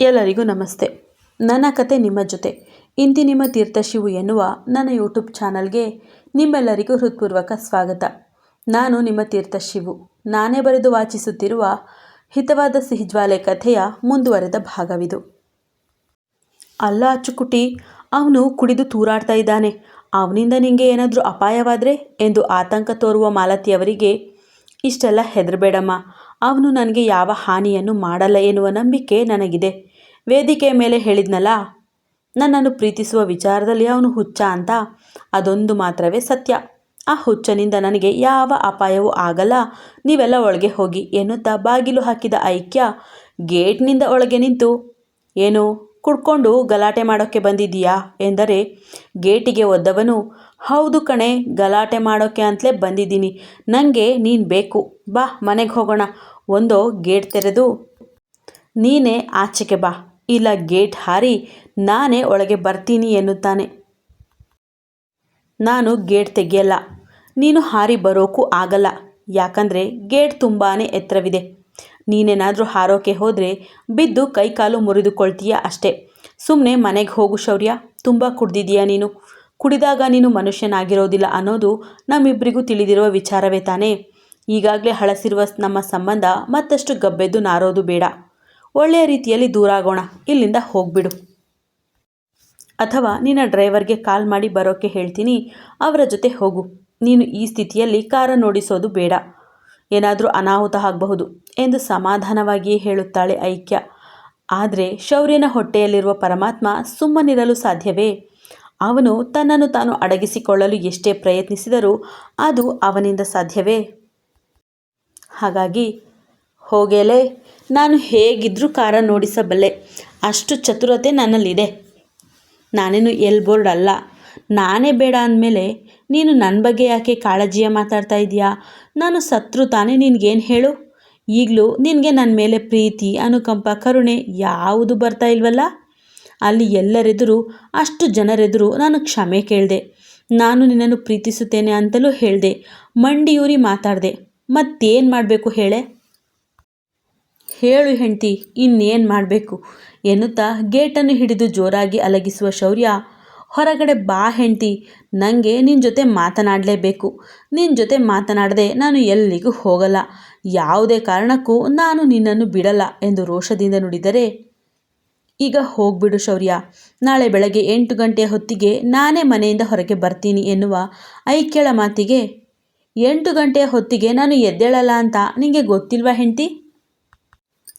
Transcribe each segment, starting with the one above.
ಎಲ್ಲರಿಗೂ ನಮಸ್ತೆ. ನನ್ನ ಕತೆ ನಿಮ್ಮ ಜೊತೆ. ಇಂತಿ ನಿಮ್ಮ ತೀರ್ಥಶಿವು ಎನ್ನುವ ನನ್ನ ಯೂಟ್ಯೂಬ್ ಚಾನಲ್ಗೆ ನಿಮ್ಮೆಲ್ಲರಿಗೂ ಹೃತ್ಪೂರ್ವಕ ಸ್ವಾಗತ. ನಾನು ನಿಮ್ಮ ತೀರ್ಥಶಿವು ನಾನೇ ಬರೆದು ವಾಚಿಸುತ್ತಿರುವ ಹಿತವಾದ ಸಿಹಿಜ್ವಾಲೆ ಕಥೆಯ ಮುಂದುವರೆದ ಭಾಗವಿದು. ಅಲ್ಲ ಅಚ್ಚುಕುಟಿ ಅವನು ಕುಡಿದು ತೂರಾಡ್ತಾ ಇದ್ದಾನೆ. ಅವನಿಂದ ನಿಂಗೆ ಏನಾದರೂ ಅಪಾಯವಾದರೆ ಎಂದು ಆತಂಕ ತೋರುವ ಮಾಲತಿಯವರಿಗೆ ಇಷ್ಟೆಲ್ಲ ಹೆದರಬೇಡಮ್ಮ. ಅವನು ನನಗೆ ಯಾವ ಹಾನಿಯನ್ನು ಮಾಡಲ್ಲ ಎನ್ನುವ ನಂಬಿಕೆ ನನಗಿದೆ. ವೇದಿಕೆಯ ಮೇಲೆ ಹೇಳಿದ್ನಲ್ಲ? ನನ್ನನ್ನು ಪ್ರೀತಿಸುವ ವಿಚಾರದಲ್ಲಿ ಅವನು ಹುಚ್ಚ ಅಂತ? ಅದೊಂದು ಮಾತ್ರವೇ ಸತ್ಯ. ಆ ಹುಚ್ಚನಿಂದ ನನಗೆ ಯಾವ ಅಪಾಯವೂ ಆಗಲ್ಲ. ನೀವೆಲ್ಲ ಒಳಗೆ ಹೋಗಿ ಎನ್ನುತ್ತಾ ಬಾಗಿಲು ಹಾಕಿದ ಐಕ್ಯ ಗೇಟ್ನಿಂದ ಒಳಗೆ ನಿಂತು, ಏನು, ಕುಡ್ಕೊಂಡು ಗಲಾಟೆ ಮಾಡೋಕ್ಕೆ ಬಂದಿದ್ದೀಯಾ? ಎಂದರೆ, ಗೇಟಿಗೆ ಒದ್ದವನು, ಹೌದು ಕಣೆ, ಗಲಾಟೆ ಮಾಡೋಕ್ಕೆ ಅಂತಲೇ ಬಂದಿದ್ದೀನಿ. ನನಗೆ ನೀನು ಬೇಕು. ಬಾ, ಮನೆಗೆ ಹೋಗೋಣ. ಒಂದೋ ಗೇಟ್ ತೆರೆದು, ನೀನೇ ಆಚೆಗೆ ಬಾ. ಇಲ್ಲ ಗೇಟ್ ಹಾರಿ ನಾನೇ ಒಳಗೆ ಬರ್ತೀನಿ ಎನ್ನುತ್ತಾನೆ. ನಾನು ಗೇಟ್ ತೆಗೆಯಲ್ಲ, ನೀನು ಹಾರಿ ಬರೋಕ್ಕೂ ಆಗಲ್ಲ, ಯಾಕಂದರೆ ಗೇಟ್ ತುಂಬಾ ಎತ್ತರವಿದೆ. ನೀನೇನಾದರೂ ಹಾರೋಕೆ ಹೋದರೆ ಬಿದ್ದು ಕೈಕಾಲು ಮುರಿದುಕೊಳ್ತೀಯ ಅಷ್ಟೇ. ಸುಮ್ಮನೆ ಮನೆಗೆ ಹೋಗು ಶೌರ್ಯ, ತುಂಬ ಕುಡ್ದಿದೀಯ ನೀನು. ಕುಡಿದಾಗ ನೀನು ಮನುಷ್ಯನಾಗಿರೋದಿಲ್ಲ ಅನ್ನೋದು ನಮ್ಮಿಬ್ಬರಿಗೂ ತಿಳಿದಿರುವ ವಿಚಾರವೇ ತಾನೇ. ಈಗಾಗಲೇ ಹಳಸಿರುವ ನಮ್ಮ ಸಂಬಂಧ ಮತ್ತಷ್ಟು ಗಬ್ಬೆದ್ದು ನಾರೋದು ಬೇಡ. ಒಳ್ಳೆಯ ರೀತಿಯಲ್ಲಿ ದೂರ ಆಗೋಣ. ಇಲ್ಲಿಂದ ಹೋಗ್ಬಿಡು. ಅಥವಾ ನಿನ್ನ ಡ್ರೈವರ್ಗೆ ಕಾಲ್ ಮಾಡಿ ಬರೋಕ್ಕೆ ಹೇಳ್ತೀನಿ. ಅವರ ಜೊತೆ ಹೋಗು. ನೀನು ಈ ಸ್ಥಿತಿಯಲ್ಲಿ ಕಾರ ನೋಡಿಸೋದು ಬೇಡ. ಏನಾದರೂ ಅನಾಹುತ ಆಗಬಹುದು ಎಂದು ಸಮಾಧಾನವಾಗಿಯೇ ಹೇಳುತ್ತಾಳೆ ಐಕ್ಯ. ಆದರೆ ಶೌರ್ಯನ ಹೊಟ್ಟೆಯಲ್ಲಿರುವ ಪರಮಾತ್ಮ ಸುಮ್ಮನಿರಲು ಸಾಧ್ಯವೇ? ಅವನು ತನ್ನನ್ನು ತಾನು ಅಡಗಿಸಿಕೊಳ್ಳಲು ಎಷ್ಟೇ ಪ್ರಯತ್ನಿಸಿದರೂ ಅದು ಅವನಿಂದ ಸಾಧ್ಯವೇ? ಹಾಗಾಗಿ ಹೋಗೇಲೆ, ನಾನು ಹೇಗಿದ್ದರೂ ಕಾರ ನೋಡಿಸಬಲ್ಲೆ. ಅಷ್ಟು ಚತುರತೆ ನನ್ನಲ್ಲಿದೆ. ನಾನೇನು ಎಲ್ ಬೋರ್ಡ್ ಅಲ್ಲ. ನಾನೇ ಬೇಡ ಅಂದಮೇಲೆ ನೀನು ನನ್ನ ಬಗ್ಗೆ ಯಾಕೆ ಕಾಳಜಿಯ ಮಾತಾಡ್ತಾ ಇದೀಯಾ ನಾನು ಸತ್ರು ತಾನೇ ನಿನಗೇನು ಹೇಳು? ಈಗಲೂ ನಿನಗೆ ನನ್ನ ಮೇಲೆ ಪ್ರೀತಿ, ಅನುಕಂಪ, ಕರುಣೆ ಯಾವುದು ಬರ್ತಾ ಇಲ್ವಲ್ಲ? ಅಲ್ಲಿ ಎಲ್ಲರೆದುರು, ಅಷ್ಟು ಜನರೆದುರು ನಾನು ಕ್ಷಮೆ ಕೇಳಿದೆ. ನಾನು ನಿನ್ನನ್ನು ಪ್ರೀತಿಸುತ್ತೇನೆ ಅಂತಲೂ ಹೇಳಿದೆ. ಮಂಡಿಯೂರಿ ಮಾತಾಡಿದೆ. ಮತ್ತೇನು ಮಾಡಬೇಕು ಹೇಳೆ? ಹೇಳು ಹೆಂಡ್ತಿ, ಇನ್ನೇನು ಮಾಡಬೇಕು? ಎನ್ನುತ್ತಾ ಗೇಟನ್ನು ಹಿಡಿದು ಜೋರಾಗಿ ಅಲಗಿಸುವ ಶೌರ್ಯ. ಹೊರಗಡೆ ಬಾ ಹೆಂಡತಿ ನನಗೆ ನಿನ್ನ ಜೊತೆ ಮಾತನಾಡಲೇಬೇಕು. ನಿನ್ನ ಜೊತೆ ಮಾತನಾಡದೆ ನಾನು ಎಲ್ಲಿಗೂ ಹೋಗಲ್ಲ. ಯಾವುದೇ ಕಾರಣಕ್ಕೂ ನಾನು ನಿನ್ನನ್ನು ಬಿಡಲ್ಲ ಎಂದು ರೋಷದಿಂದ ನುಡಿದರೆ, ಈಗ ಹೋಗ್ಬಿಡು ಶೌರ್ಯ. ನಾಳೆ ಬೆಳಗ್ಗೆ ಎಂಟು ಗಂಟೆಯ ಹೊತ್ತಿಗೆ ನಾನೇ ಮನೆಯಿಂದ ಹೊರಗೆ ಬರ್ತೀನಿ ಎನ್ನುವ ಐಕ್ಯಳ ಮಾತಿಗೆ, ಎಂಟು ಗಂಟೆಯ ಹೊತ್ತಿಗೆ ನಾನು ಎದ್ದೇಳಲ್ಲ ಅಂತ ನಿಮಗೆ ಗೊತ್ತಿಲ್ವಾ ಹೆಂಡ್ತಿ?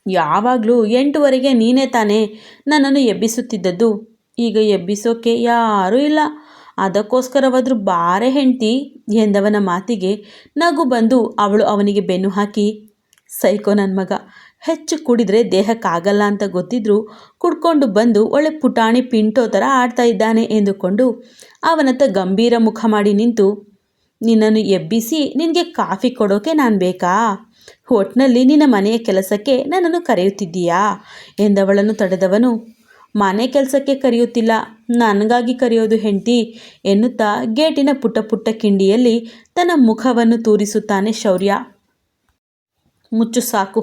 ಯಾವಾಗಲೂ ಎಂಟುವರೆಗೆ ನೀನೇ ತಾನೇ ನನ್ನನ್ನು ಎಬ್ಬಿಸುತ್ತಿದ್ದದ್ದು. ಈಗ ಎಬ್ಬಿಸೋಕೆ ಯಾರೂ ಇಲ್ಲ. ಅದಕ್ಕೋಸ್ಕರವಾದರೂ ಬಾರೆ ಹೆಂಡ್ತಿ ಎಂದವನ ಮಾತಿಗೆ ನಗು ಬಂದು ಅವಳು ಅವನಿಗೆ ಬೆನ್ನು ಹಾಕಿ, ಸೈಕೋ ನನ್ನ ಮಗ, ಹೆಚ್ಚು ಕುಡಿದ್ರೆ ದೇಹಕ್ಕಾಗಲ್ಲ ಅಂತ ಗೊತ್ತಿದ್ರೂ ಕುಡ್ಕೊಂಡು ಬಂದು ಒಳ್ಳೆ ಪುಟಾಣಿ ಪಿಂಟೋ ಥರ ಆಡ್ತಾ ಇದ್ದಾನೆ ಎಂದುಕೊಂಡು ಅವನತ್ತ ಗಂಭೀರ ಮುಖ ಮಾಡಿ ನಿಂತು, ನಿನ್ನನ್ನು ಎಬ್ಬಿಸಿ ನಿನಗೆ ಕಾಫಿ ಕೊಡೋಕೆ ನಾನು ಬೇಕಾ? ಒಟ್ನಲ್ಲಿ ನಿನ್ನ ಮನೆಯ ಕೆಲಸಕ್ಕೆ ನನ್ನನ್ನು ಕರೆಯುತ್ತಿದ್ದೀಯಾ? ಎಂದವಳನ್ನು ತಡೆದವನು, ಮನೆ ಕೆಲಸಕ್ಕೆ ಕರೆಯುತ್ತಿಲ್ಲ, ನನಗಾಗಿ ಕರೆಯೋದು ಹೆಂಡತಿ ಎನ್ನುತ್ತಾ ಗೇಟಿನ ಪುಟ್ಟ ಪುಟ್ಟ ಕಿಂಡಿಯಲ್ಲಿ ತನ್ನ ಮುಖವನ್ನು ತೂರಿಸುತ್ತಾನೆ ಶೌರ್ಯ. ಮುಚ್ಚು ಸಾಕು,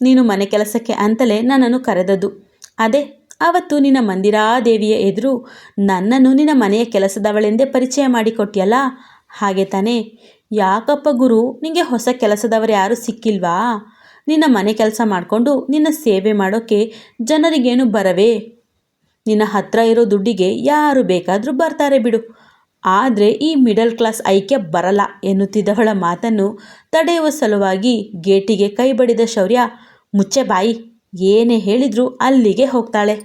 ನೀನು ಮನೆ ಕೆಲಸಕ್ಕೆ ಅಂತಲೇ ನನ್ನನ್ನು ಕರೆದದ್ದು. ಅದೇ ಅವತ್ತು ನಿನ್ನ ಮಂದಿರಾದೇವಿಯ ಎದುರು ನನ್ನನ್ನು ನಿನ್ನ ಮನೆಯ ಕೆಲಸದವಳೆಂದೇ ಪರಿಚಯ ಮಾಡಿಕೊಟ್ಟಿಯಲ್ಲ? ಹಾಗೆ ತಾನೇ ಯಾಕಪ್ಪ ಗುರು ನಿಮಗೆ ಹೊಸ ಕೆಲಸದವರು ಯಾರೂ ಸಿಕ್ಕಿಲ್ವಾ? ನಿನ್ನ ಮನೆ ಕೆಲಸ ಮಾಡಿಕೊಂಡು ನಿನ್ನ ಸೇವೆ ಮಾಡೋಕ್ಕೆ ಜನರಿಗೇನು ಬರವೇ? ನಿನ್ನ ಹತ್ರ ಇರೋ ದುಡ್ಡಿಗೆ ಯಾರು ಬೇಕಾದರೂ ಬರ್ತಾರೆ ಬಿಡು. ಆದರೆ ಈ ಮಿಡಲ್ ಕ್ಲಾಸ್ ಐಕ್ಯ ಬರಲ್ಲ ಎನ್ನುತ್ತಿದ್ದವಳ ಮಾತನ್ನು ತಡೆಯುವ ಸಲುವಾಗಿ ಗೇಟಿಗೆ ಕೈ ಬಡಿದ ಶೌರ್ಯ, ಮುಚ್ಚೆ ಬಾಯಿ, ಏನೇ ಹೇಳಿದರೂ ಅಲ್ಲಿಗೆ ಹೋಗ್ತಾಳೆ.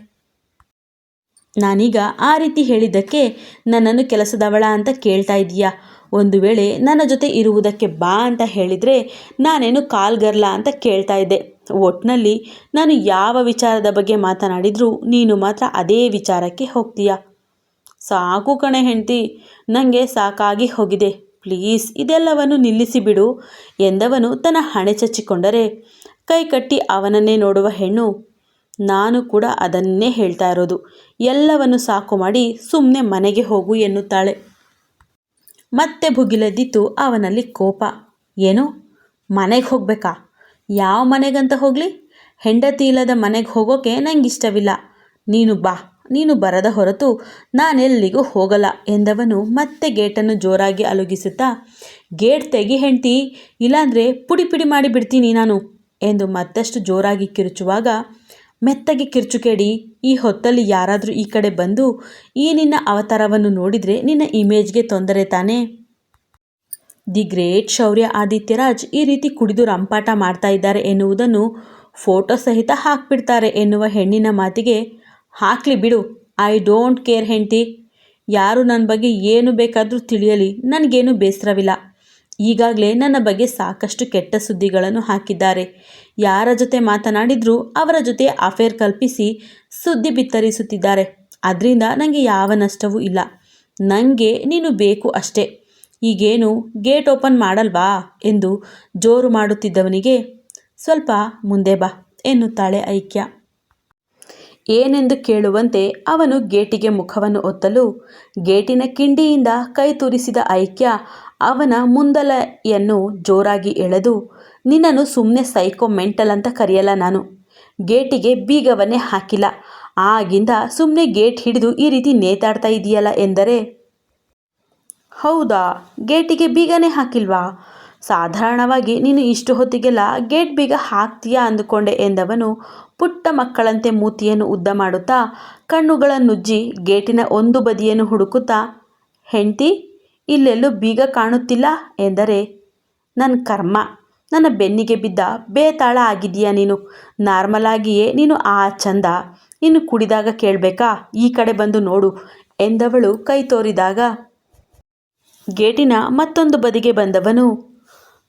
ನಾನೀಗ ಆ ರೀತಿ ಹೇಳಿದ್ದಕ್ಕೆ ನನ್ನನ್ನು ಕೆಲಸದವಳ ಅಂತ ಕೇಳ್ತಾ ಇದ್ದೀಯಾ? ಒಂದು ವೇಳೆ ನನ್ನ ಜೊತೆ ಇರುವುದಕ್ಕೆ ಬಾ ಅಂತ ಹೇಳಿದರೆ ನಾನೇನು ಕಾಲ್ಗರ್ಲ ಅಂತ ಕೇಳ್ತಾ ಇದ್ದೆ. ಒಟ್ಟಿನಲ್ಲಿ ನಾನು ಯಾವ ವಿಚಾರದ ಬಗ್ಗೆ ಮಾತನಾಡಿದರೂ ನೀನು ಮಾತ್ರ ಅದೇ ವಿಚಾರಕ್ಕೆ ಹೋಗ್ತೀಯ. ಸಾಕು ಕಣೆ ಹೆಂಡ್ತಿ ನನಗೆ ಸಾಕಾಗಿ ಹೋಗಿದೆ. ಪ್ಲೀಸ್, ಇದೆಲ್ಲವನ್ನು ನಿಲ್ಲಿಸಿಬಿಡು ಎಂದವನು ತನ್ನ ಹಣೆ ಚಚ್ಚಿಕೊಂಡರೆ ಕೈ ಕಟ್ಟಿ ಅವನನ್ನೇ ನೋಡುವ ಹೆಣ್ಣು, ನಾನು ಕೂಡ ಅದನ್ನೇ ಹೇಳ್ತಾ ಇರೋದು. ಎಲ್ಲವನ್ನು ಸಾಕು ಮಾಡಿ ಸುಮ್ಮನೆ ಮನೆಗೆ ಹೋಗು ಎನ್ನುತ್ತಾಳೆ. ಮತ್ತೆ ಭುಗಿಲೆದ್ದಿತು ಅವನಲ್ಲಿ ಕೋಪ. ಏನು? ಮನೆಗೆ ಹೋಗಬೇಕಾ? ಯಾವ ಮನೆಗಂತ ಹೋಗಲಿ? ಹೆಂಡತಿ ಇಲ್ಲದ ಮನೆಗೆ ಹೋಗೋಕೆ ನಂಗೆ ಇಷ್ಟವಿಲ್ಲ ನೀನು ಬಾ, ನೀನು ಬರದ ಹೊರತು ನಾನೆಲ್ಲಿಗೂ ಹೋಗಲ್ಲ ಎಂದವನು ಮತ್ತೆ ಗೇಟನ್ನು ಜೋರಾಗಿ ಅಲುಗಿಸುತ್ತಾ, ಗೇಟ್ ತೆಗಿ ಹೆಂಡ್ತಿ, ಇಲ್ಲಾಂದರೆ ಪುಡಿ ಪುಡಿ ಮಾಡಿ ಬಿಡ್ತೀನಿ ನಾನು ಎಂದು ಮತ್ತಷ್ಟು ಜೋರಾಗಿ ಕಿರುಚುವಾಗ ಮೆತ್ತಗೆ ಕಿರ್ಚುಕೇಡಿ ಈ ಹೊತ್ತಲ್ಲಿ ಯಾರಾದರೂ ಈ ಕಡೆ ಬಂದು ಈ ನಿನ್ನ ಅವತಾರವನ್ನು ನೋಡಿದರೆ ನಿನ್ನ ಇಮೇಜ್ಗೆ ತೊಂದರೆ ತಾನೇ? ದಿ ಗ್ರೇಟ್ ಶೌರ್ಯ ಆದಿತ್ಯರಾಜ್ ಈ ರೀತಿ ಕುಡಿದು ರಂಪಾಟ ಮಾಡ್ತಾ ಇದ್ದಾರೆ ಎನ್ನುವುದನ್ನು ಫೋಟೋ ಸಹಿತ ಹಾಕ್ಬಿಡ್ತಾರೆ ಎನ್ನುವ ಹೆಣ್ಣಿನ ಮಾತಿಗೆ ಹಾಕ್ಲಿ ಬಿಡು, ಐ ಡೋಂಟ್ ಕೇರ್ ಹೆಂಡ್ತಿ. ಯಾರು ನನ್ನ ಬಗ್ಗೆ ಏನು ಬೇಕಾದರೂ ತಿಳಿಯಲಿ, ನನಗೇನು ಬೇಸರವಿಲ್ಲ. ಈಗಾಗಲೇ ನನ್ನ ಬಗ್ಗೆ ಸಾಕಷ್ಟು ಕೆಟ್ಟ ಸುದ್ದಿಗಳನ್ನು ಹಾಕಿದ್ದಾರೆ. ಯಾರ ಜೊತೆ ಮಾತನಾಡಿದರೂ ಅವರ ಜೊತೆ ಅಫೇರ್ ಕಲ್ಪಿಸಿ ಸುದ್ದಿ ಬಿತ್ತರಿಸುತ್ತಿದ್ದಾರೆ. ಅದರಿಂದ ನನಗೆ ಯಾವ ನಷ್ಟವೂ ಇಲ್ಲ. ನನಗೆ ನೀನು ಬೇಕು ಅಷ್ಟೇ. ಈಗೇನು ಗೇಟ್ ಓಪನ್ ಮಾಡಲ್ವಾ ಎಂದು ಜೋರು ಮಾಡುತ್ತಿದ್ದವನಿಗೆ, ಸ್ವಲ್ಪ ಮುಂದೆ ಬಾ ಎನ್ನುತ್ತಾಳೆ ಐಕ್ಯ. ಏನೆಂದು ಕೇಳುವಂತೆ ಅವನು ಗೇಟಿಗೆ ಮುಖವನ್ನು ಒತ್ತಲು ಗೇಟಿನ ಕಿಂಡಿಯಿಂದ ಕೈ ತೂರಿಸಿದ ಐಕ್ಯ ಅವನ ಮುಂದಲೆಯನ್ನು ಜೋರಾಗಿ ಎಳೆದು, ನಿನ್ನನ್ನು ಸುಮ್ಮನೆ ಸೈಕೋ ಮೆಂಟಲ್ ಅಂತ ಕರೆಯಲ್ಲ ನಾನು. ಗೇಟಿಗೆ ಬೀಗವನ್ನೇ ಹಾಕಿಲ್ಲ. ಆಗಿಂದ ಸುಮ್ಮನೆ ಗೇಟ್ ಹಿಡಿದು ಈ ರೀತಿ ನೇತಾಡ್ತಾ ಇದೆಯಲ್ಲ ಎಂದರೆ? ಹೌದಾ, ಗೇಟಿಗೆ ಬೀಗನೇ ಹಾಕಿಲ್ವಾ? ಸಾಧಾರಣವಾಗಿ ನೀನು ಇಷ್ಟು ಹೊತ್ತಿಗೆಲ್ಲ ಗೇಟ್ ಬೀಗ ಹಾಕ್ತೀಯಾ ಅಂದುಕೊಂಡೆ ಎಂದವನು ಪುಟ್ಟ ಮಕ್ಕಳಂತೆ ಮೂತಿಯನ್ನು ಉದ್ದ ಮಾಡುತ್ತಾ ಕಣ್ಣುಗಳನ್ನುಜ್ಜಿ ಗೇಟಿನ ಒಂದು ಬದಿಯನ್ನು ಹುಡುಕುತ್ತಾ, ಹೆಂಡ್ತಿ ಇಲ್ಲೆಲ್ಲೂ ಬೀಗ ಕಾಣುತ್ತಿಲ್ಲ ಎಂದರೆ, ನನ್ನ ಕರ್ಮ, ನನ್ನ ಬೆನ್ನಿಗೆ ಬಿದ್ದ ಬೇತಾಳ ಆಗಿದೆಯಾ ನೀನು? ನಾರ್ಮಲಾಗಿಯೇ ನೀನು ಆ ಚಂದ? ನೀನು ಕುಡಿದಾಗ ಕೇಳಬೇಕಾ? ಈ ಕಡೆ ಬಂದು ನೋಡು ಎಂದವಳು ಕೈ ತೋರಿದಾಗ. ಗೇಟಿನ ಮತ್ತೊಂದು ಬದಿಗೆ ಬಂದವನು,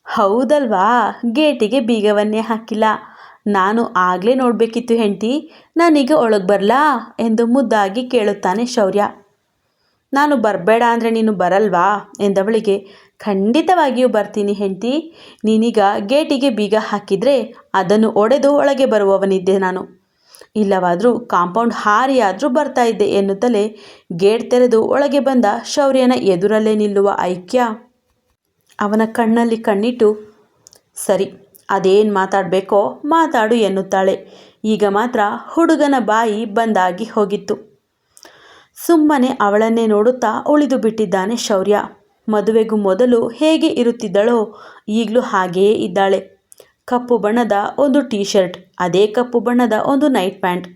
ಹೌದಲ್ವಾ? ಗೇಟಿಗೆ ಬೀಗವನ್ನೇ ಹಾಕಿಲ್ಲ. ನಾನು ಆಗಲೇ ನೋಡಬೇಕಿತ್ತು ಹೆಂಡ್ತಿ. ನಾನೀಗ ಒಳಗೆ ಬರಲಾ? ಎಂದು ಮುದ್ದಾಗಿ ಕೇಳುತ್ತಾನೆ ಶೌರ್ಯ. ನಾನು ಬರಬೇಡ ಅಂದರೆ ನೀನು ಬರಲ್ವಾ? ಎಂದವಳಿಗೆ, ಖಂಡಿತವಾಗಿಯೂ ಬರ್ತೀನಿ ಹೆಂಡತಿ. ನೀನೀಗ ಗೇಟಿಗೆ ಬೀಗ ಹಾಕಿದರೆ ಅದನ್ನು ಒಡೆದು ಒಳಗೆ ಬರುವವನಿದ್ದೆ ನಾನು. ಇಲ್ಲವಾದರೂ ಕಾಂಪೌಂಡ್ ಹಾರಿಯಾದರೂ ಬರ್ತಾ ಇದ್ದೆ ಎನ್ನುತ್ತಲೇ ಗೇಟ್ ತೆರೆದು ಒಳಗೆ ಬಂದ ಶೌರ್ಯನ ಎದುರಲ್ಲೇ ನಿಲ್ಲುವ ಐಕ್ಯ. ಅವನ ಕಣ್ಣಲ್ಲಿ ಕಣ್ಣಿಟ್ಟು, ಸರಿ, ಅದೇನು ಮಾತಾಡಬೇಕೋ ಮಾತಾಡು ಎನ್ನುತ್ತಾಳೆ. ಈಗ ಮಾತ್ರ ಹುಡುಗನ ಬಾಯಿ ಬಂದಾಗಿ ಹೋಗಿತ್ತು. ಸುಮ್ಮನೆ ಅವಳನ್ನೇ ನೋಡುತ್ತಾ ಉಳಿದು ಬಿಟ್ಟಿದ್ದಾನೆ ಶೌರ್ಯ. ಮದುವೆಗೂ ಮೊದಲು ಹೇಗೆ ಇರುತ್ತಿದ್ದಳೋ ಈಗಲೂ ಹಾಗೆಯೇ ಇದ್ದಾಳೆ. ಕಪ್ಪು ಬಣ್ಣದ ಒಂದು ಟೀ ಶರ್ಟ್ ಅದೇ ಕಪ್ಪು ಬಣ್ಣದ ಒಂದು ನೈಟ್ ಪ್ಯಾಂಟ್.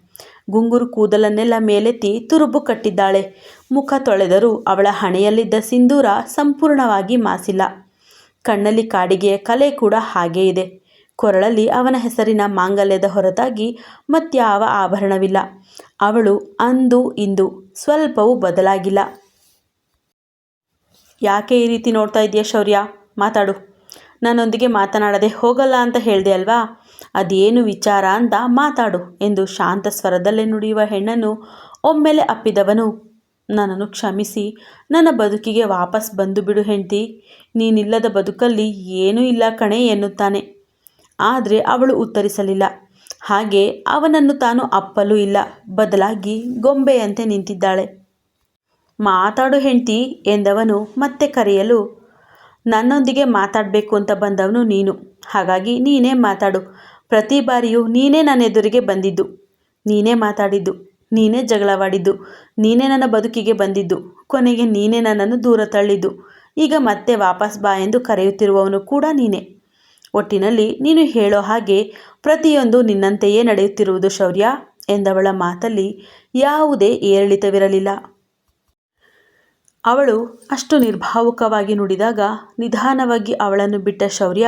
ಗುಂಗುರು ಕೂದಲನ್ನೆಲ್ಲ ಮೇಲೆತ್ತಿ ತುರುಬು ಕಟ್ಟಿದ್ದಾಳೆ. ಮುಖ ತೊಳೆದರೂ ಅವಳ ಹಣೆಯಲ್ಲಿದ್ದ ಸಿಂಧೂರ ಸಂಪೂರ್ಣವಾಗಿ ಮಾಸಿಲ್ಲ. ಕಣ್ಣಲ್ಲಿ ಕಾಡಿಗೆಯ ಕಲೆ ಕೂಡ ಹಾಗೇ ಇದೆ. ಕೊರಳಲ್ಲಿ ಅವನ ಹೆಸರಿನ ಮಾಂಗಲ್ಯದ ಹೊರತಾಗಿ ಮತ್ಯಾವ ಆಭರಣವಿಲ್ಲ. ಅವಳು ಅಂದು ಇಂದು ಸ್ವಲ್ಪವೂ ಬದಲಾಗಿಲ್ಲ. ಯಾಕೆ ಈ ರೀತಿ ನೋಡ್ತಾ ಇದೆಯಾ ಶೌರ್ಯ? ಮಾತಾಡು. ನನ್ನೊಂದಿಗೆ ಮಾತನಾಡದೆ ಹೋಗಲ್ಲ ಅಂತ ಹೇಳಿದೆ ಅಲ್ವಾ? ಅದೇನು ವಿಚಾರ ಅಂತ ಮಾತಾಡು ಎಂದು ಶಾಂತ ಸ್ವರದಲ್ಲೇ ನುಡಿಯುವ ಹೆಣ್ಣನ್ನು ಒಮ್ಮೆಲೆ ಅಪ್ಪಿದವನು. ನನ್ನನ್ನು ಕ್ಷಮಿಸಿ. ನನ್ನ ಬದುಕಿಗೆ ವಾಪಸ್ ಬಂದು ಬಿಡು ಹೆಂಡ್ತಿ. ನೀನಿಲ್ಲದ ಬದುಕಲ್ಲಿ ಏನೂ ಇಲ್ಲ ಕಣೆ ಎನ್ನುತ್ತಾನೆ. ಆದರೆ ಅವಳು ಉತ್ತರಿಸಲಿಲ್ಲ. ಹಾಗೆ ಅವನನ್ನು ತಾನು ಅಪ್ಪಲು ಇಲ್ಲ, ಬದಲಾಗಿ ಗೊಂಬೆಯಂತೆ ನಿಂತಿದ್ದಾಳೆ. ಮಾತಾಡು ಹೆಂಡ್ತಿ ಎಂದವನು ಮತ್ತೆ ಕರೆಯಲು, ನನ್ನೊಂದಿಗೆ ಮಾತಾಡಬೇಕು ಅಂತ ಬಂದವನು ನೀನು. ಹಾಗಾಗಿ ನೀನೇ ಮಾತಾಡು. ಪ್ರತಿ ಬಾರಿಯೂ ನೀನೇ ನನ್ನ ಎದುರಿಗೆ ಬಂದಿದ್ದು. ನೀನೇ ಮಾತಾಡಿದ್ದು. ನೀನೇ ಜಗಳವಾಡಿದ್ದು. ನೀನೇ ನನ್ನ ಬದುಕಿಗೆ ಬಂದಿದ್ದು. ಕೊನೆಗೆ ನೀನೇ ನನ್ನನ್ನು ದೂರ ತಳ್ಳಿದ್ದು. ಈಗ ಮತ್ತೆ ವಾಪಸ್ ಬಾ ಎಂದು ಕರೆಯುತ್ತಿರುವವನು ಕೂಡ ನೀನೇ. ಒಟ್ಟಿನಲ್ಲಿ ನೀನು ಹೇಳೋ ಹಾಗೆ ಪ್ರತಿಯೊಂದು ನಿನ್ನಂತೆಯೇ ನಡೆಯುತ್ತಿರುವುದು ಶೌರ್ಯ ಎಂದವಳ ಮಾತಲ್ಲಿ ಯಾವುದೇ ಏರಿಳಿತವಿರಲಿಲ್ಲ. ಅವಳು ಅಷ್ಟು ನಿರ್ಭಾವುಕವಾಗಿ ನುಡಿದಾಗ ನಿಧಾನವಾಗಿ ಅವಳನ್ನು ಬಿಟ್ಟ ಶೌರ್ಯ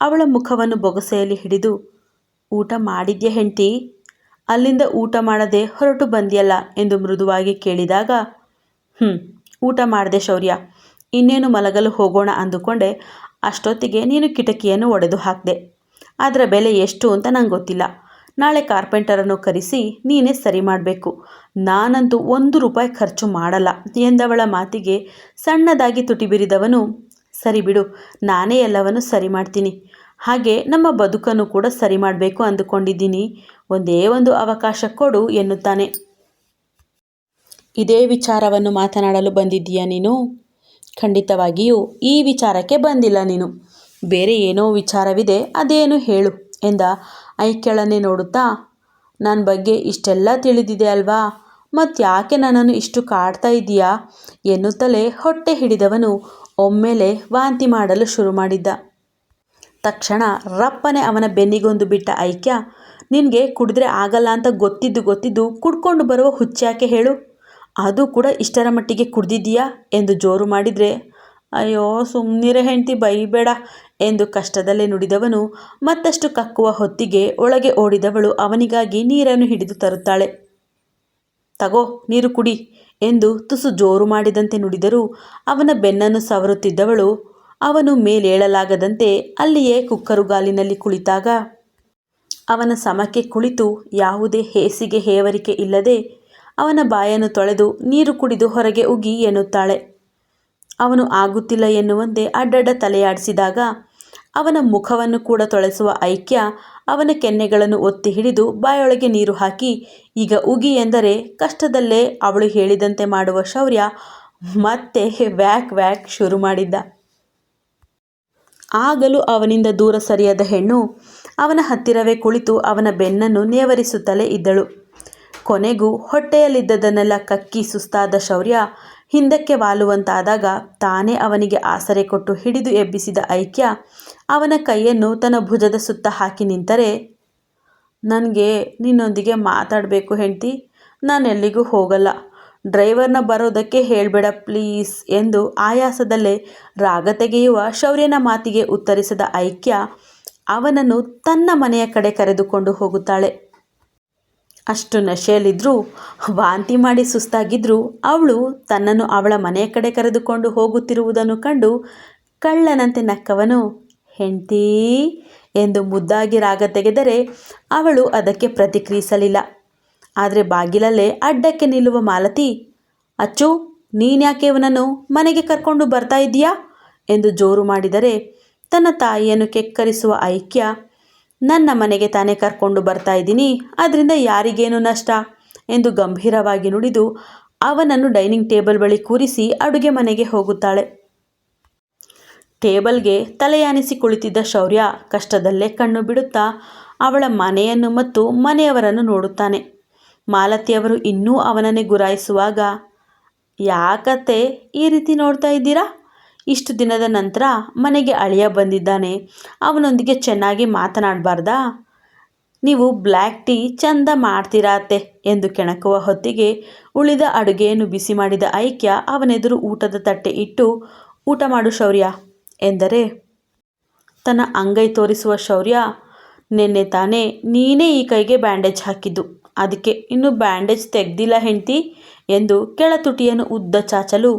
ಅವಳ ಮುಖವನ್ನು ಬೊಗಸೆಯಲ್ಲಿ ಹಿಡಿದು, ಊಟ ಮಾಡಿದ್ಯಾ ಹೆಂಡ್ತಿ? ಅಲ್ಲಿಂದ ಊಟ ಮಾಡದೆ ಹೊರಟು ಬಂದಿಯಲ್ಲ? ಎಂದು ಮೃದುವಾಗಿ ಕೇಳಿದಾಗ ಹ್ಞೂ ಊಟ ಮಾಡಿದೆ ಶೌರ್ಯ, ಇನ್ನೇನು ಮಲಗಲು ಹೋಗೋಣ ಅಂದುಕೊಂಡೆ, ಅಷ್ಟೊತ್ತಿಗೆ ನೀನು ಕಿಟಕಿಯನ್ನು ಒಡೆದು ಹಾಕಿದೆ. ಅದರ ಬೆಲೆ ಎಷ್ಟು ಅಂತ ನಂಗೆ ಗೊತ್ತಿಲ್ಲ. ನಾಳೆ ಕಾರ್ಪೆಂಟರನ್ನು ಕರೆಸಿ ನೀನೇ ಸರಿ ಮಾಡಬೇಕು. ನಾನಂತೂ ಒಂದು ರೂಪಾಯಿ ಖರ್ಚು ಮಾಡಲ್ಲ ಎಂದವಳ ಮಾತಿಗೆ ಸಣ್ಣದಾಗಿ ತುಟಿ ಬಿರಿದವನು, ಸರಿ ಬಿಡು, ನಾನೇ ಎಲ್ಲವನ್ನು ಸರಿ ಮಾಡ್ತೀನಿ. ಹಾಗೆ ನಮ್ಮ ಬದುಕನ್ನು ಕೂಡ ಸರಿ ಮಾಡಬೇಕು ಅಂದುಕೊಂಡಿದ್ದೀನಿ. ಒಂದೇ ಒಂದು ಅವಕಾಶ ಕೊಡು ಎನ್ನುತ್ತಾನೆ. ಇದೇ ವಿಚಾರವನ್ನು ಮಾತನಾಡಲು ಬಂದಿದ್ದೀಯಾ ನೀನು? ಖಂಡಿತವಾಗಿಯೂ ಈ ವಿಚಾರಕ್ಕೆ ಬಂದಿಲ್ಲ ನೀನು. ಬೇರೆ ಏನೋ ವಿಚಾರವಿದೆ, ಅದೇನು ಹೇಳು ಎಂದ. ಐಕ್ಯಳನ್ನೇ ನೋಡುತ್ತಾ ನನ್ನ ಬಗ್ಗೆ ಇಷ್ಟೆಲ್ಲ ತಿಳಿದಿದೆ ಅಲ್ವಾ? ಮತ್ತ್ಯಾಕೆ ನನ್ನನ್ನು ಇಷ್ಟು ಕಾಡ್ತಾ ಇದೀಯಾ ಎನ್ನುತ್ತಲೇ ಹೊಟ್ಟೆ ಹಿಡಿದವನು ಒಮ್ಮೆಲೆ ವಾಂತಿ ಮಾಡಲು ಶುರು ಮಾಡಿದ್ದ. ತಕ್ಷಣ ರಪ್ಪನೆ ಅವನ ಬೆನ್ನಿಗೊಂದು ಬಿಟ್ಟ ಐಕ್ಯ, ನಿನಗೆ ಕುಡಿದ್ರೆ ಆಗಲ್ಲ ಅಂತ ಗೊತ್ತಿದ್ದು ಗೊತ್ತಿದ್ದು ಕುಡ್ಕೊಂಡು ಬರುವ ಹುಚ್ಚಾಕೆ ಹೇಳು? ಅದು ಕೂಡ ಇಷ್ಟರ ಮಟ್ಟಿಗೆ ಕುಡ್ದಿದ್ದೀಯಾ? ಎಂದು ಜೋರು ಮಾಡಿದರೆ, ಅಯ್ಯೋ ಸುಮ್ಮನಿರೆ ಹೆಂಡ್ತಿ, ಬೈಬೇಡ. ಎಂದು ಕಷ್ಟದಲ್ಲೇ ನುಡಿದವನು ಮತ್ತಷ್ಟು ಕಕ್ಕುವ ಹೊತ್ತಿಗೆ ಒಳಗೆ ಓಡಿದವಳು ಅವನಿಗಾಗಿ ನೀರನ್ನು ಹಿಡಿದು ತರುತ್ತಾಳೆ. ತಗೋ, ನೀರು ಕುಡಿ ಎಂದು ತುಸು ಜೋರು ಮಾಡಿದಂತೆ ನುಡಿದರೂ ಅವನ ಬೆನ್ನನ್ನು ಸವರುತ್ತಿದ್ದವಳು ಅವನು ಮೇಲೇಳಲಾಗದಂತೆ ಅಲ್ಲಿಯೇ ಕುಕ್ಕರುಗಾಲಿನಲ್ಲಿ ಕುಳಿತಾಗ ಅವನ ಸಮಕ್ಕೆ ಕುಳಿತು ಯಾವುದೇ ಹೇಸಿಗೆ ಹೇವರಿಕೆ ಇಲ್ಲದೆ ಅವನ ಬಾಯನ್ನು ತೊಳೆದು ನೀರು ಕುಡಿದು ಹೊರಗೆ ಉಗಿ ಎನ್ನುತ್ತಾಳೆ. ಅವನು ಆಗುತ್ತಿಲ್ಲ ಎನ್ನುವಂತೆ ಅಡ್ಡಡ್ಡ ತಲೆಯಾಡಿಸಿದಾಗ ಅವನ ಮುಖವನ್ನು ಕೂಡ ತೊಳೆಸುವ ಐಕ್ಯ ಅವನ ಕೆನ್ನೆಗಳನ್ನು ಒತ್ತಿ ಹಿಡಿದು ಬಾಯೊಳಗೆ ನೀರು ಹಾಕಿ, ಈಗ ಉಗಿ ಎಂದರೆ ಕಷ್ಟದಲ್ಲೇ ಅವಳು ಹೇಳಿದಂತೆ ಮಾಡುವ ಶೌರ್ಯ ಮತ್ತೆ ವ್ಯಾಕ್ ವ್ಯಾಕ್ ಶುರು ಮಾಡಿದ್ದ. ಆಗಲೂ ಅವನಿಂದ ದೂರ ಸರಿಯದ ಹೆಣ್ಣು ಅವನ ಹತ್ತಿರವೇ ಕುಳಿತು ಅವನ ಬೆನ್ನನ್ನು ನೇವರಿಸುತ್ತಲೇ ಇದ್ದಳು. ಕೊನೆಗೂ ಹೊಟ್ಟೆಯಲ್ಲಿದ್ದದನ್ನೆಲ್ಲ ಕಕ್ಕಿ ಸುಸ್ತಾದ ಶೌರ್ಯ ಹಿಂದಕ್ಕೆ ವಾಲುವಂತಾದಾಗ ತಾನೇ ಅವನಿಗೆ ಆಸರೆ ಕೊಟ್ಟು ಹಿಡಿದು ಎಬ್ಬಿಸಿದ ಐಕ್ಯ ಅವನ ಕೈಯನ್ನು ತನ್ನ ಭುಜದ ಸುತ್ತ ಹಾಕಿ ನಿಂತರೆ, ನನಗೆ ನಿನ್ನೊಂದಿಗೆ ಮಾತಾಡಬೇಕು ಹೆಂಡತಿ, ನಾನು ಎಲ್ಲಿಗೂ ಹೋಗಲ್ಲ. ಡ್ರೈವರ್ನ ಬರೋದಕ್ಕೆ ಹೇಳಬೇಡ ಪ್ಲೀಸ್ ಎಂದು ಆಯಾಸದಲ್ಲೇ ರಾಗ ತೆಗೆಯುವ ಶೌರ್ಯನ ಮಾತಿಗೆ ಉತ್ತರಿಸದ ಐಕ್ಯ ಅವನನ್ನು ತನ್ನ ಮನೆಯ ಕಡೆ ಕರೆದುಕೊಂಡು ಹೋಗುತ್ತಾಳೆ. ಅಷ್ಟು ನಶೆಯಲ್ಲಿದ್ದರೂ ವಾಂತಿ ಮಾಡಿ ಸುಸ್ತಾಗಿದ್ದರೂ ಅವಳು ತನ್ನನ್ನು ಅವಳ ಮನೆಯ ಕಡೆ ಕರೆದುಕೊಂಡು ಹೋಗುತ್ತಿರುವುದನ್ನು ಕಂಡು ಕಳ್ಳನಂತೆ ನಕ್ಕವನು ಹೆಂಡ್ತೀ ಎಂದು ಮುದ್ದಾಗಿ ರಾಗ ತೆಗೆದರೆ ಅವಳು ಅದಕ್ಕೆ ಪ್ರತಿಕ್ರಿಯಿಸಲಿಲ್ಲ. ಆದರೆ ಬಾಗಿಲಲ್ಲೇ ಅಡ್ಡಕ್ಕೆ ನಿಲ್ಲುವ ಮಾಲತಿ, ಅಚ್ಚು, ನೀನ್ಯಾಕೆ ಇವನನ್ನು ಮನೆಗೆ ಕರ್ಕೊಂಡು ಬರ್ತಾ ಇದ್ದೀಯಾ? ಎಂದು ಜೋರು ಮಾಡಿದರೆ ತನ್ನ ತಾಯಿಯನ್ನು ಕೆಕ್ಕರಿಸುವ ಐಕ್ಯ, ನನ್ನ ಮನೆಗೆ ತಾನೇ ಕರ್ಕೊಂಡು ಬರ್ತಾ ಇದ್ದೀನಿ ಅದರಿಂದ ಯಾರಿಗೇನು ನಷ್ಟ? ಎಂದು ಗಂಭೀರವಾಗಿ ನುಡಿದು ಅವನನ್ನು ಡೈನಿಂಗ್ ಟೇಬಲ್ ಬಳಿ ಕೂರಿಸಿ ಅಡುಗೆ ಮನೆಗೆ ಹೋಗುತ್ತಾಳೆ. ಟೇಬಲ್ಗೆ ತಲೆಯಾನಿಸಿ ಕುಳಿತಿದ್ದ ಶೌರ್ಯ ಕಷ್ಟದಲ್ಲೇ ಕಣ್ಣು ಬಿಡುತ್ತಾ ಅವಳ ಮನೆಯನ್ನು ಮತ್ತು ಮನೆಯವರನ್ನು ನೋಡುತ್ತಾನೆ. ಮಾಲತಿಯವರು ಇನ್ನೂ ಅವನನ್ನೇ ಗುರಾಯಿಸುವಾಗ, ಯಾಕತ್ತೆ ಈ ರೀತಿ ನೋಡ್ತಾ ಇದ್ದೀರಾ? ಇಷ್ಟು ದಿನದ ನಂತರ ಮನೆಗೆ ಅಳಿಯ ಬಂದಿದ್ದಾನೆ. ಅವನೊಂದಿಗೆ ಚೆನ್ನಾಗಿ ಮಾತನಾಡಬಾರ್ದಾ? ನೀವು ಬ್ಲ್ಯಾಕ್ ಟೀ ಚಂದ ಮಾಡ್ತೀರಾ ಎಂದು ಕೆಣಕುವ ಹೊತ್ತಿಗೆ ಉಳಿದ ಅಡುಗೆಯನ್ನು ಬಿಸಿ ಮಾಡಿದ ಐಕ್ಯ ಅವನೆದುರು ಊಟದ ತಟ್ಟೆ ಇಟ್ಟು, ಊಟ ಮಾಡು ಶೌರ್ಯ. ಎಂದರೆ, ತನ್ನ ಅಂಗೈ ತೋರಿಸುವ ಶೌರ್ಯ ನಿನ್ನೆ ತಾನೇ ನೀನೇ ಈ ಕೈಗೆ ಬ್ಯಾಂಡೇಜ್ ಹಾಕಿದ್ದು. ಅದಕ್ಕೆ ಇನ್ನು ಬ್ಯಾಂಡೇಜ್ ತೆಗ್ದಿಲ್ಲ ಹೆಂಡ್ತಿ ಎಂದು ಕೆಳತುಟಿಯನ್ನು ಉದ್ದ ಚಾಚಲು.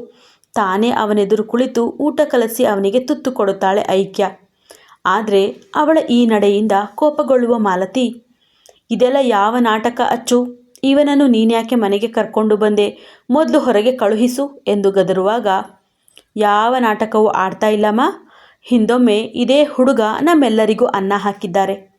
ತಾನೇ ಅವನೆದುರು ಕುಳಿತು ಊಟ ಕಲಸಿ ಅವನಿಗೆ ತುತ್ತು ಕೊಡುತ್ತಾಳೆ ಐಕ್ಯ. ಆದರೆ ಅವಳ ಈ ನಡೆಯಿಂದ ಕೋಪಗೊಳ್ಳುವ ಮಾಲತಿ, ಇದೆಲ್ಲ ಯಾವ ನಾಟಕ ಅಚ್ಚು? ಇವನನ್ನು ನೀನ್ಯಾಕೆ ಮನೆಗೆ ಕರ್ಕೊಂಡು ಬಂದೆ? ಮೊದಲು ಹೊರಗೆ ಕಳುಹಿಸು ಎಂದು ಗದರುವಾಗ ಯಾವ ನಾಟಕವೂ ಆಡ್ತಾ ಇಲ್ಲಮ್ಮ. ಹಿಂದೊಮ್ಮೆ ಇದೇ ಹುಡುಗ ನಮ್ಮೆಲ್ಲರಿಗೂ ಅನ್ನ ಹಾಕಿದ್ದಾರೆ.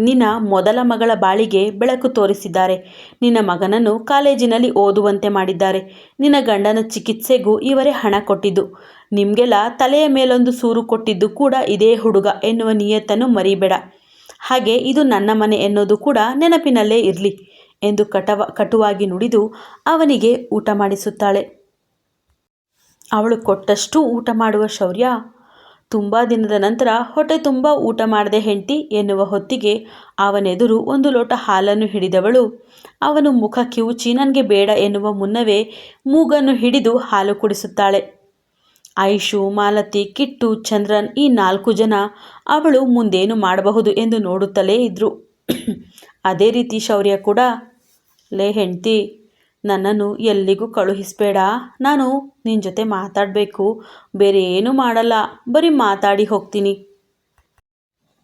ನಿನ್ನ ಮೊದಲ ಮಗಳ ಬಾಳಿಗೆ ಬೆಳಕು ತೋರಿಸಿದ್ದಾರೆ. ನಿನ್ನ ಮಗನನ್ನು ಕಾಲೇಜಿನಲ್ಲಿ ಓದುವಂತೆ ಮಾಡಿದ್ದಾರೆ. ನಿನ್ನ ಗಂಡನ ಚಿಕಿತ್ಸೆಗೂ ಇವರೇ ಹಣ ಕೊಟ್ಟಿದ್ದು. ನಿಮಗೆಲ್ಲ ತಲೆಯ ಮೇಲೊಂದು ಸೂರು ಕೊಟ್ಟಿದ್ದು ಕೂಡ ಇದೇ ಹುಡುಗ ಎನ್ನುವ ನಿಯತ್ತನ್ನು ಮರಿಬೇಡ. ಹಾಗೆ ಇದು ನನ್ನ ಮನೆ ಎನ್ನೋದು ಕೂಡ ನೆನಪಿನಲ್ಲೇ ಇರಲಿ ಎಂದು ಕಟವ, ಕಟುವಾಗಿ ನುಡಿದು ಅವನಿಗೆ ಊಟ ಮಾಡಿಸುತ್ತಾಳೆ. ಅವಳು ಕೊಟ್ಟಷ್ಟು ಊಟ ಮಾಡುವ ಶೌರ್ಯ. ತುಂಬ ದಿನದ ನಂತರ ಹೊಟ್ಟೆ ತುಂಬ ಊಟ ಮಾಡದೆ ಹೆಂಡತಿ ಎನ್ನುವ ಹೊತ್ತಿಗೆ ಅವನೆದುರು ಒಂದು ಲೋಟ ಹಾಲನ್ನು ಹಿಡಿದವಳು. ಅವನು ಮುಖ ಕಿವುಚಿ ನನಗೆ ಬೇಡ ಎನ್ನುವ ಮುನ್ನವೇ ಮೂಗನ್ನು ಹಿಡಿದು ಹಾಲು ಕುಡಿಸುತ್ತಾಳೆ. ಐಶು ಮಾಲತಿ, ಕಿಟ್ಟು, ಚಂದ್ರನ್ ಈ ನಾಲ್ಕು ಜನ ಅವಳು ಮುಂದೇನು ಮಾಡಬಹುದು ಎಂದು ನೋಡುತ್ತಲೇ ಇದ್ದರು ಅದೇ ರೀತಿ ಶೌರ್ಯ ಕೂಡ. ಲೇ ಹೆಂಡ್ತಿ ನನ್ನನ್ನು ಎಲ್ಲಿಗೂ ಕಳುಹಿಸಬೇಡ. ನಾನು ನಿನ್ನ ಜೊತೆ ಮಾತಾಡಬೇಕು. ಬೇರೆ ಏನೂ ಮಾಡಲ್ಲ. ಬರೀ ಮಾತಾಡಿ ಹೋಗ್ತೀನಿ.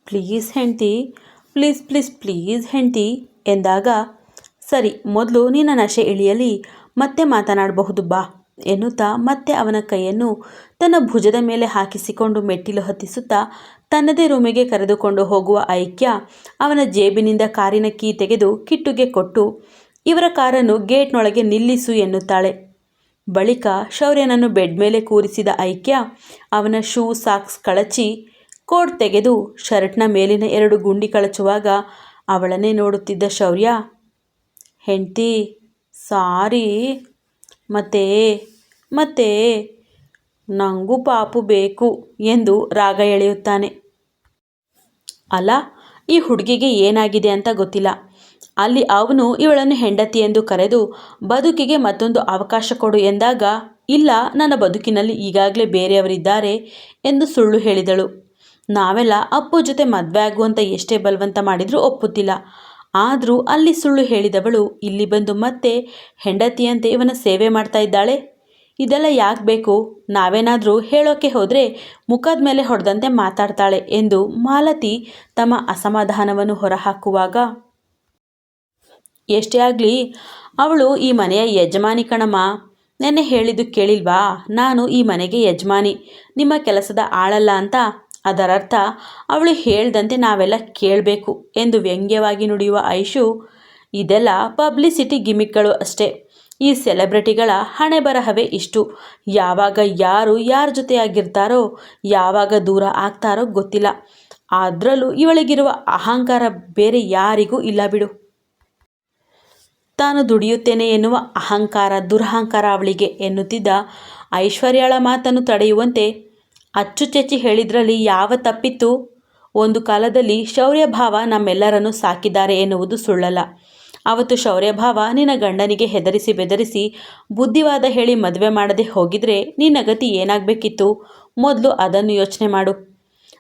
ಪ್ಲೀಸ್ ಹೆಂಡ್ತಿ. ಪ್ಲೀಸ್ ಪ್ಲೀಸ್ ಪ್ಲೀಸ್ ಹೆಂಡ್ತಿ ಎಂದಾಗ, ಸರಿ, ಮೊದಲು ನಿನ್ನ ನಶೆ ಇಳಿಯಲಿ. ಮತ್ತೆ ಮಾತನಾಡಬಹುದು ಬಾ ಎನ್ನುತ್ತಾ ಮತ್ತೆ ಅವನ ಕೈಯನ್ನು ತನ್ನ ಭುಜದ ಮೇಲೆ ಹಾಕಿಸಿಕೊಂಡು ಮೆಟ್ಟಿಲು ಹತ್ತಿಸುತ್ತಾ ತನ್ನದೇ ರೂಮಿಗೆ ಕರೆದುಕೊಂಡು ಹೋಗುವ ಐಕ್ಯ ಅವನ ಜೇಬಿನಿಂದ ಕಾರಿನ ಕೀ ತೆಗೆದು ಕಿಟ್ಟುಗೆ ಕೊಟ್ಟು ಇವರ ಕಾರನ್ನು ಗೇಟ್ನೊಳಗೆ ನಿಲ್ಲಿಸು ಎನ್ನುತ್ತಾಳೆ. ಬಳಿಕ ಶೌರ್ಯನನ್ನು ಬೆಡ್ ಮೇಲೆ ಕೂರಿಸಿದ ಐಕ್ಯ ಅವನ ಶೂ, ಸಾಕ್ಸ್ ಕಳಚಿ ಕೋಟ್ ತೆಗೆದು ಶರ್ಟ್ನ ಮೇಲಿನ ಎರಡು ಗುಂಡಿ ಕಳಚುವಾಗ ಅವಳನ್ನೇ ನೋಡುತ್ತಿದ್ದ ಶೌರ್ಯ, ಹೆಂಡ್ತಿ, ಸಾರಿ, ಮತ್ತೆ ಮತ್ತೆ ನನಗೂ ಪಾಪು ಬೇಕು ಎಂದು ರಾಗ ಎಳೆಯುತ್ತಾನೆ. ಅಲ್ಲ, ಈ ಹುಡುಗಿಗೆ ಏನಾಗಿದೆ ಅಂತ ಗೊತ್ತಿಲ್ಲ. ಅಲ್ಲಿ ಅವನು, ಇವಳನ್ನು ಹೆಂಡತಿ ಎಂದು ಕರೆದು ಬದುಕಿಗೆ ಮತ್ತೊಂದು ಅವಕಾಶ ಕೊಡು ಎಂದಾಗ, ಇಲ್ಲ, ನನ್ನ ಬದುಕಿನಲ್ಲಿ ಈಗಾಗಲೇ ಬೇರೆಯವರಿದ್ದಾರೆ ಎಂದು ಸುಳ್ಳು ಹೇಳಿದಳು. ನಾವೆಲ್ಲ ಅಪ್ಪು ಜೊತೆ ಮದುವೆ ಆಗುವಂತ ಎಷ್ಟೇ ಬಲವಂತ ಮಾಡಿದರೂ ಒಪ್ಪುತ್ತಿಲ್ಲ. ಆದರೂ ಅಲ್ಲಿ ಸುಳ್ಳು ಹೇಳಿದವಳು, ಇಲ್ಲಿ ಬಂದು ಮತ್ತೆ ಹೆಂಡತಿಯಂತೆ ಇವನ ಸೇವೆ ಮಾಡ್ತಾ ಇದ್ದಾಳೆ? ಇದೆಲ್ಲ ಯಾಕೆ ಬೇಕು? ನಾವೇನಾದರೂ ಹೇಳೋಕೆ ಹೋದರೆ ಮುಖದ ಮೇಲೆ ಹೊಡೆದಂತೆ ಮಾತಾಡ್ತಾಳೆ ಎಂದು ಮಾಲತಿ ತಮ್ಮ ಅಸಮಾಧಾನವನ್ನು ಹೊರಹಾಕುವಾಗ ಎಷ್ಟೇ ಆಗಲಿ, ಅವಳು ಈ ಮನೆಯ ಯಜಮಾನಿ ಕಣಮ್ಮ. ನೆನ್ನೆ ಹೇಳಿದ್ದು ಕೇಳಿಲ್ವಾ? ನಾನು ಈ ಮನೆಗೆ ಯಜಮಾನಿ. ನಿಮ್ಮ ಕೆಲಸದ ಆಳಲ್ಲ ಅಂತ. ಅದರರ್ಥ, ಅವಳು ಹೇಳ್ದಂತೆ ನಾವೆಲ್ಲ ಕೇಳಬೇಕು ಎಂದು ವ್ಯಂಗ್ಯವಾಗಿ ನುಡಿಯುವ ಐಶು. ಇದೆಲ್ಲ ಪಬ್ಲಿಸಿಟಿ ಗಿಮಿಕ್ಗಳು ಅಷ್ಟೇ. ಈ ಸೆಲೆಬ್ರಿಟಿಗಳ ಹಣೆ ಬರಹವೇ ಇಷ್ಟು. ಯಾವಾಗ ಯಾರು ಯಾರ ಜೊತೆಯಾಗಿರ್ತಾರೋ, ಯಾವಾಗ ದೂರ ಆಗ್ತಾರೋ ಗೊತ್ತಿಲ್ಲ. ಅದರಲ್ಲೂ ಇವಳಿಗಿರುವ ಅಹಂಕಾರ ಬೇರೆ ಯಾರಿಗೂ ಇಲ್ಲ ಬಿಡು. ತಾನು ದುಡಿಯುತ್ತೇನೆ ಎನ್ನುವ ಅಹಂಕಾರ, ದುರಹಂಕಾರ ಅವಳಿಗೆ ಎನ್ನುತ್ತಿದ್ದ ಐಶ್ವರ್ಯಾಳ ಮಾತನ್ನು ತಡೆಯುವಂತೆ ಅಚ್ಚುಚೆಚ್ಚಿ ಹೇಳಿದ್ರಲ್ಲಿ ಯಾವ ತಪ್ಪಿತ್ತು? ಒಂದು ಕಾಲದಲ್ಲಿ ಶೌರ್ಯಭಾವ ನಮ್ಮೆಲ್ಲರನ್ನು ಸಾಕಿದ್ದಾರೆ ಎನ್ನುವುದು ಸುಳ್ಳಲ್ಲ. ಅವತ್ತು ಶೌರ್ಯಭಾವ ನಿನ್ನ ಗಂಡನಿಗೆ ಹೆದರಿಸಿ ಬೆದರಿಸಿ ಬುದ್ಧಿವಾದ ಹೇಳಿ ಮದುವೆ ಮಾಡದೆ ಹೋಗಿದ್ರೆ ನಿನ್ನ ಗತಿ ಏನಾಗಬೇಕಿತ್ತು? ಮೊದಲು ಅದನ್ನು ಯೋಚನೆ ಮಾಡು.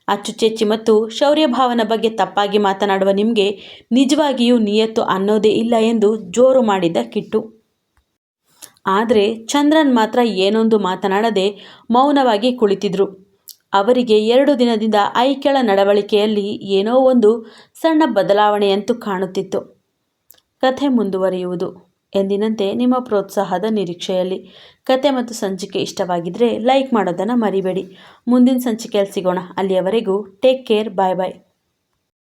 ಅಚ್ಚುಚೆಚ್ಚಿ ಮತ್ತು ಶೌರ್ಯ ಭಾವನ ಬಗ್ಗೆ ತಪ್ಪಾಗಿ ಮಾತನಾಡುವ ನಿಮಗೆ ನಿಜವಾಗಿಯೂ ನಿಯತ್ತು ಅನ್ನೋದೇ ಇಲ್ಲ ಎಂದು ಜೋರು ಮಾಡಿದ್ದ ಕಿಟ್ಟು. ಆದರೆ ಚಂದ್ರನ್ ಮಾತ್ರ ಏನೊಂದು ಮಾತನಾಡದೆ ಮೌನವಾಗಿ ಕುಳಿತಿದ್ರು. ಅವರಿಗೆ ಎರಡು ದಿನದಿಂದ ಐಕ್ಯಳ ನಡವಳಿಕೆಯಲ್ಲಿ ಏನೋ ಒಂದು ಸಣ್ಣ ಬದಲಾವಣೆಯಂತೂ ಕಾಣುತ್ತಿತ್ತು. ಕಥೆ ಮುಂದುವರಿಯುವುದು. ಎಂದಿನಂತೆ ನಿಮ್ಮ ಪ್ರೋತ್ಸಾಹದ ನಿರೀಕ್ಷೆಯಲ್ಲಿ. ಕತೆ ಮತ್ತು ಸಂಚಿಕೆ ಇಷ್ಟವಾಗಿದ್ದರೆ ಲೈಕ್ ಮಾಡೋದನ್ನು ಮರಿಬೇಡಿ. ಮುಂದಿನ ಸಂಚಿಕೆಯಲ್ಲಿ ಸಿಗೋಣ. ಅಲ್ಲಿಯವರೆಗೂ ಟೇಕ್ ಕೇರ್, ಬಾಯ್ ಬಾಯ್.